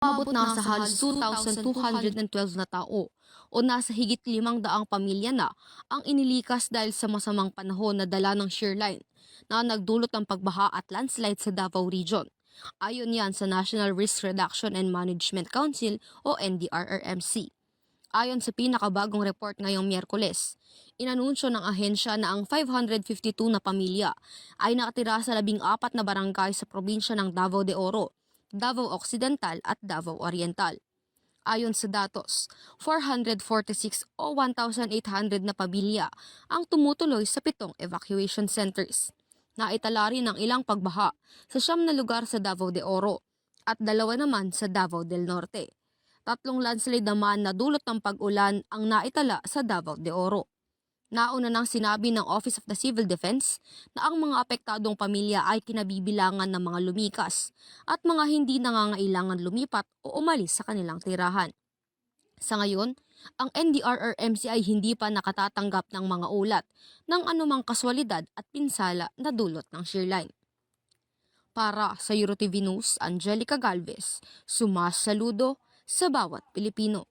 Umabot na sa halos 2,212 na tao o nasa higit limang daang pamilya na ang inilikas dahil sa masamang panahon na dala ng shearline na nagdulot ng pagbaha at landslide sa Davao Region. Ayon yan sa National Risk Reduction and Management Council o NDRRMC. Ayon sa pinakabagong report ngayong Miyerkules, inanunsyo ng ahensya na ang 552 na pamilya ay nakatira sa labing apat na barangay sa probinsya ng Davao de Oro, Davao Occidental at Davao Oriental. Ayon sa datos, 446 o 1,800 na pamilya ang tumutuloy sa pitong evacuation centers. Naitala rin ang ilang pagbaha sa siyam na lugar sa Davao de Oro at dalawa naman sa Davao del Norte. Tatlong landslide naman na dulot ng pag-ulan ang naitala sa Davao de Oro. Nauna nang sinabi ng Office of the Civil Defense na ang mga apektadong pamilya ay kinabibilangan ng mga lumikas at mga hindi nangangailangan lumipat o umalis sa kanilang tirahan. Sa ngayon, ang NDRRMC ay hindi pa nakatatanggap ng mga ulat ng anumang kaswalidad at pinsala na dulot ng shearline. Para sa EuroTV News, Angelica Galvez, sumasaludo sa bawat Pilipino.